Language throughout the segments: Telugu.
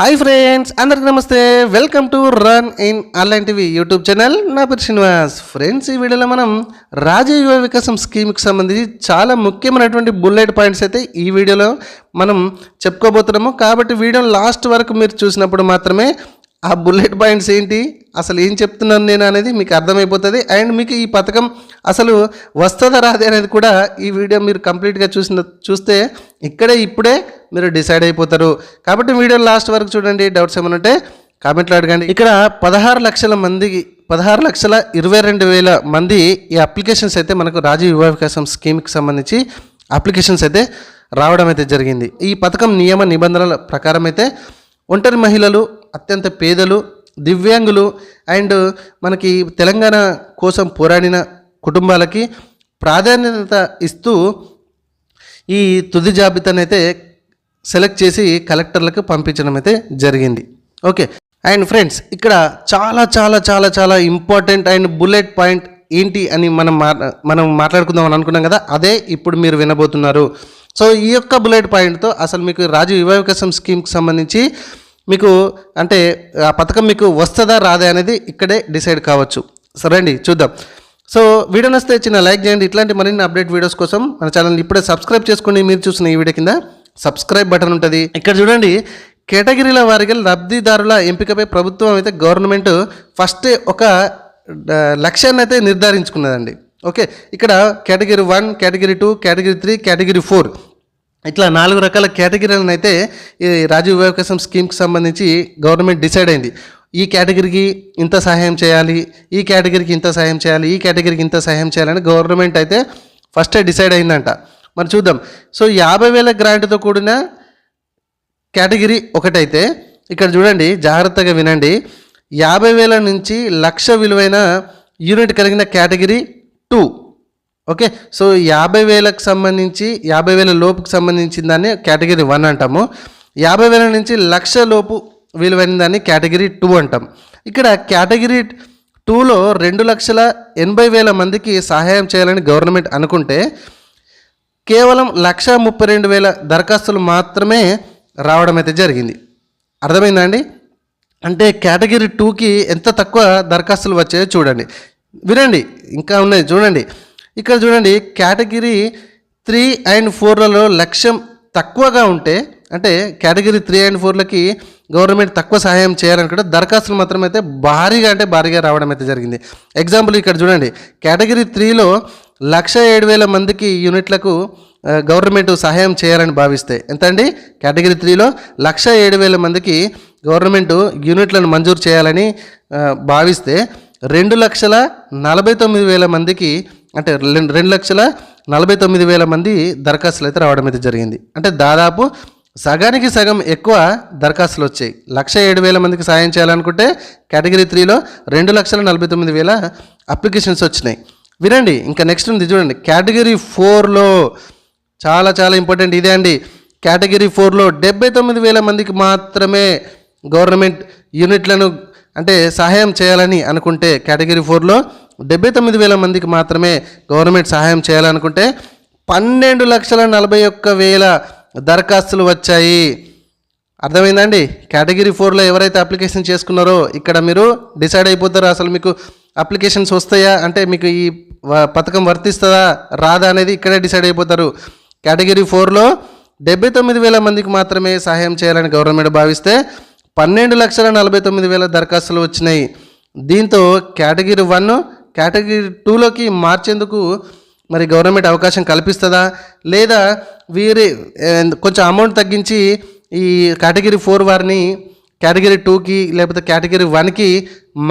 హాయ్ ఫ్రెండ్స్ అందరికి నమస్తే. Welcome to run in online TV YouTube channel. నా పేరు శ్రీనివాస్. ఫ్రెండ్స్ ఈ వీడియోలో మనం రాజీవ్ యువ వికాసం స్కీమ్కి సంబంధించి చాలా ముఖ్యమైనటువంటి బుల్లెట్ పాయింట్స్ అయితే ఈ వీడియోలో మనం చెప్పుకోబోతున్నాము. కాబట్టి వీడియో లాస్ట్ వరకు మీరు చూసినప్పుడు మాత్రమే ఆ బుల్లెట్ పాయింట్స్ ఏంటి? అసలు ఏం చెప్తున్నాను నేను అనేది మీకు అర్థమైపోతుంది. అండ్ మీకు ఈ పథకం అసలు వస్తుందా రాదే అనేది కూడా ఈ వీడియో మీరు కంప్లీట్గా చూసిన చూస్తే ఇక్కడే ఇప్పుడే మీరు డిసైడ్ అయిపోతారు. కాబట్టి వీడియో లాస్ట్ వరకు చూడండి. డౌట్స్ ఏమైనా ఉంటే కామెంట్లో అడగండి. ఇక్కడ పదహారు లక్షల మందికి పదహారు లక్షల ఇరవై రెండు వేల మంది ఈ అప్లికేషన్స్ అయితే మనకు రాజీవ్ యువ వికాసం స్కీమ్కి సంబంధించి అప్లికేషన్స్ అయితే రావడం అయితే జరిగింది. ఈ పథకం నియమ నిబంధనల ప్రకారం అయితే ఒంటరి మహిళలు అత్యంత పేదలు దివ్యాంగులు అండ్ మనకి తెలంగాణ కోసం పోరాడిన కుటుంబాలకి ప్రాధాన్యత ఇస్తూ ఈ తుది జాబితానైతే సెలెక్ట్ చేసి కలెక్టర్లకు పంపించడం అయితే జరిగింది. ఓకే. అండ్ ఫ్రెండ్స్ ఇక్కడ చాలా చాలా చాలా చాలా ఇంపార్టెంట్ అండ్ బుల్లెట్ పాయింట్ ఏంటి అని మనం మా మనం మాట్లాడుకుందాం అని అనుకున్నాం కదా అదే ఇప్పుడు మీరు వినబోతున్నారు. సో ఈ యొక్క బుల్లెట్ పాయింట్తో అసలు మీకు రాజు యువ వికాసం స్కీమ్కి సంబంధించి మీకు అంటే ఆ పథకం మీకు వస్తుందా రాదా అనేది ఇక్కడే డిసైడ్ కావచ్చు. సరే అండి చూద్దాం. సో వీడియో నస్తే చిన్న లైక్ చేయండి. ఇట్లాంటి మరిన్ని అప్డేట్ వీడియోస్ కోసం మన ఛానల్ని ఇప్పుడే సబ్స్క్రైబ్ చేసుకోండి మీరు చూసిన ఈ వీడియో కింద సబ్స్క్రైబ్ బటన్ ఉంటుంది. ఇక్కడ చూడండి కేటగిరీల వారిగా లబ్ధిదారుల ఎంపికపై ప్రభుత్వం అయితే గవర్నమెంట్ ఫస్ట్ ఒక లక్ష్యాన్ని అయితే నిర్ధారించుకున్నదండి. ఓకే ఇక్కడ category one category two category three category four. ఇట్లా నాలుగు రకాల కేటగిరీలను అయితే ఈ రాజీవ్ వికాసం స్కీమ్కి సంబంధించి గవర్నమెంట్ డిసైడ్ అయింది. ఈ కేటగిరీకి ఇంత సహాయం చేయాలి ఈ కేటగిరీకి ఇంత సహాయం చేయాలి ఈ కేటగిరీకి ఇంత సహాయం చేయాలని గవర్నమెంట్ అయితే ఫస్టే డిసైడ్ అయిందంట. మరి చూద్దాం. సో యాభై వేల గ్రాంట్తో కూడిన కేటగిరీ ఒకటైతే ఇక్కడ చూడండి జాగ్రత్తగా వినండి. యాభై వేల నుంచి లక్ష విలువైన యూనిట్ కలిగిన కేటగిరీ టూ. ఓకే సో యాభై వేలకు సంబంధించి యాభై వేల లోపుకి సంబంధించిన దాన్ని కేటగిరీ వన్ అంటాము. యాభై వేల నుంచి లక్ష లోపు విలువైన దాన్ని కేటగిరీ టూ అంటాం. ఇక్కడ కేటగిరీ టూలో రెండు లక్షల ఎనభై వేల మందికి సహాయం చేయాలని గవర్నమెంట్ అనుకుంటే కేవలం లక్ష ముప్పై రెండు వేల దరఖాస్తులు మాత్రమే రావడం అయితే జరిగింది. అర్థమైందండి అంటే కేటగిరీ టూకి ఎంత తక్కువ దరఖాస్తులు వచ్చాయో చూడండి. వినండి ఇంకా ఉన్నాయి చూడండి. ఇక్కడ చూడండి కేటగిరీ త్రీ అండ్ ఫోర్లలో లక్ష్యం తక్కువగా ఉంటే అంటే కేటగిరీ త్రీ అండ్ ఫోర్లకి గవర్నమెంట్ తక్కువ సహాయం చేయాలనుకుంటే దరఖాస్తులు మాత్రం అయితే భారీగా అంటే భారీగా రావడం అయితే జరిగింది. ఎగ్జాంపుల్ ఇక్కడ చూడండి కేటగిరీ త్రీలో లక్ష ఏడు వేల మందికి యూనిట్లకు గవర్నమెంట్ సహాయం చేయాలని భావిస్తే ఎంత అండి కేటగిరీ త్రీలో లక్ష ఏడు వేల మందికి గవర్నమెంట్ యూనిట్లను మంజూరు చేయాలని భావిస్తే రెండు లక్షల నలభై తొమ్మిది వేల మందికి అంటే రెండు రెండు లక్షల నలభై తొమ్మిది వేల మంది దరఖాస్తులు అయితే రావడం అయితే జరిగింది. అంటే దాదాపు సగానికి సగం ఎక్కువ దరఖాస్తులు వచ్చాయి. లక్ష ఏడు వేల మందికి సాయం చేయాలనుకుంటే కేటగిరీ త్రీలో రెండు లక్షల నలభై తొమ్మిది వేల అప్లికేషన్స్ వచ్చినాయి. వినండి ఇంకా నెక్స్ట్ ఉంది చూడండి. కేటగిరీ ఫోర్లో చాలా చాలా ఇంపార్టెంట్ ఇదే అండి. కేటగిరీ ఫోర్లో డెబ్బై తొమ్మిది వేల మందికి మాత్రమే గవర్నమెంట్ యూనిట్లను అంటే సహాయం చేయాలని అనుకుంటే కేటగిరీ ఫోర్లో డెబ్బై తొమ్మిది వేల మందికి మాత్రమే గవర్నమెంట్ సహాయం చేయాలనుకుంటే పన్నెండు లక్షల నలభై ఒక్క వేల దరఖాస్తులు వచ్చాయి. అర్థమైందండి? కేటగిరీ ఫోర్లో ఎవరైతే అప్లికేషన్ చేసుకున్నారో ఇక్కడ మీరు డిసైడ్ అయిపోతారో. అసలు మీకు అప్లికేషన్స్ వస్తాయా? అంటే మీకు ఈ పథకం వర్తిస్తుందా? రాదా అనేది ఇక్కడే డిసైడ్ అయిపోతారు. కేటగిరీ ఫోర్లో డెబ్బై తొమ్మిది వేల మందికి మాత్రమే సహాయం చేయాలని గవర్నమెంట్ భావిస్తే పన్నెండు లక్షల నలభై తొమ్మిది వేల దరఖాస్తులు వచ్చినాయి. దీంతో కేటగిరీ వన్ కేటగిరీ టూలోకి మార్చేందుకు మరి గవర్నమెంట్ అవకాశం కల్పిస్తుందా? లేదా వీరి కొంచెం అమౌంట్ తగ్గించి ఈ కేటగిరీ ఫోర్ వారిని కేటగిరీ టూకి లేకపోతే కేటగిరీ వన్కి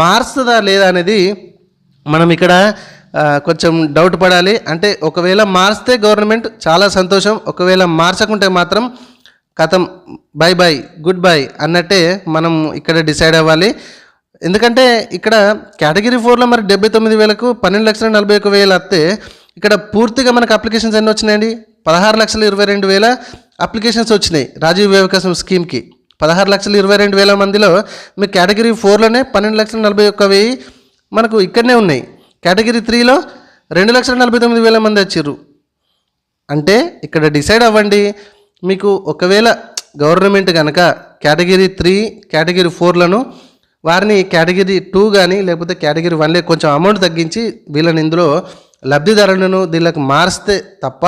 మారుస్తుందా లేదా అనేది మనం ఇక్కడ కొంచెం డౌట్ పడాలి. అంటే ఒకవేళ మారిస్తే గవర్నమెంట్ చాలా సంతోషం. ఒకవేళ మార్చకుంటే మాత్రం కథం బై బై గుడ్ బై అన్నట్టే మనం ఇక్కడ డిసైడ్ అవ్వాలి. ఎందుకంటే ఇక్కడ కేటగిరీ ఫోర్లో మరి డెబ్బై తొమ్మిది వేలకు పన్నెండు లక్షల నలభై ఒక వేలు వస్తే ఇక్కడ పూర్తిగా మనకు అప్లికేషన్స్ ఎన్ని వచ్చినాయండి? పదహారు లక్షల ఇరవై రెండు వేల అప్లికేషన్స్ వచ్చినాయి రాజీవ్ వికాసం స్కీమ్కి. పదహారు లక్షల ఇరవై రెండు వేల మందిలో మీ కేటగిరీ ఫోర్లోనే పన్నెండు లక్షల నలభై ఒక్క వెయ్యి మనకు ఇక్కడనే ఉన్నాయి. కేటగిరీ త్రీలో రెండు లక్షల నలభై తొమ్మిది వేల మంది వచ్చారు అంటే ఇక్కడ డిసైడ్ అవ్వండి. మీకు ఒకవేళ గవర్నమెంట్ కనుక కేటగిరీ త్రీ కేటగిరీ ఫోర్లను వారిని కేటగిరీ టూ కానీ లేకపోతే కేటగిరీ వన్లే కొంచెం అమౌంట్ తగ్గించి వీళ్ళని ఇందులో లబ్ధిదారులను దీనికి మారిస్తే తప్ప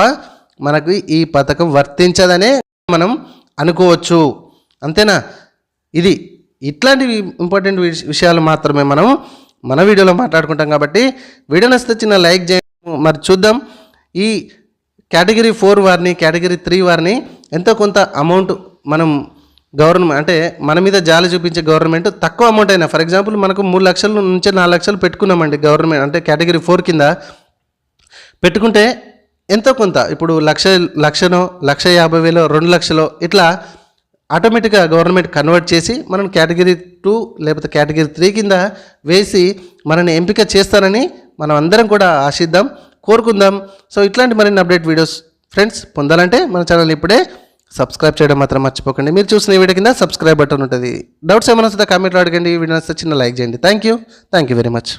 మనకు ఈ పథకం వర్తించదనే మనం అనుకోవచ్చు. అంతేనా? ఇది ఇట్లాంటి ఇంపార్టెంట్ విష- విషయాలు మాత్రమే మనం మన వీడియోలో మాట్లాడుకుంటాం కాబట్టి వీడియో నచ్చితే చిన్న లైక్ చేయండి మరి చూద్దాం. ఈ కేటగిరీ ఫోర్ వారిని కేటగిరీ త్రీ వారిని ఎంతో కొంత అమౌంట్ మనం గవర్నమెంట్ అంటే మన మీద జాలి చూపించే గవర్నమెంట్ తక్కువ అమౌంట్ అయినా ఫర్ ఎగ్జాంపుల్ మనకు మూడు లక్షల నుంచి నాలుగు లక్షలు పెట్టుకున్నామండి గవర్నమెంట్ అంటే కేటగిరీ ఫోర్ కింద పెట్టుకుంటే ఎంతో కొంత ఇప్పుడు లక్ష లక్షనో లక్ష యాభై వేలో రెండు లక్షలో ఇట్లా ఆటోమేటిక్గా గవర్నమెంట్ కన్వర్ట్ చేసి మనం కేటగిరీ టూ లేకపోతే కేటగిరీ త్రీ కింద వేసి మనని ఎంపిక చేస్తారని మనం అందరం కూడా ఆశిద్దాం. కోరుకుందాం. సో ఇట్లాంటి మరిన్ని అప్డేట్ వీడియోస్ ఫ్రెండ్స్ పొందాలంటే మన ఛానల్ ఇప్పుడే సబ్స్క్రైబ్ చేయడం మాత్రం మర్చిపోకండి. మీరు చూసిన వీడియో కింద సబ్స్క్రైబ్ బటన్ ఉంటుంది. డౌట్స్ ఏమైనా వస్తే కామెంట్లో అడగండి. వీడియో వస్తే చిన్న లైక్ చేయండి. Thank you thank you very much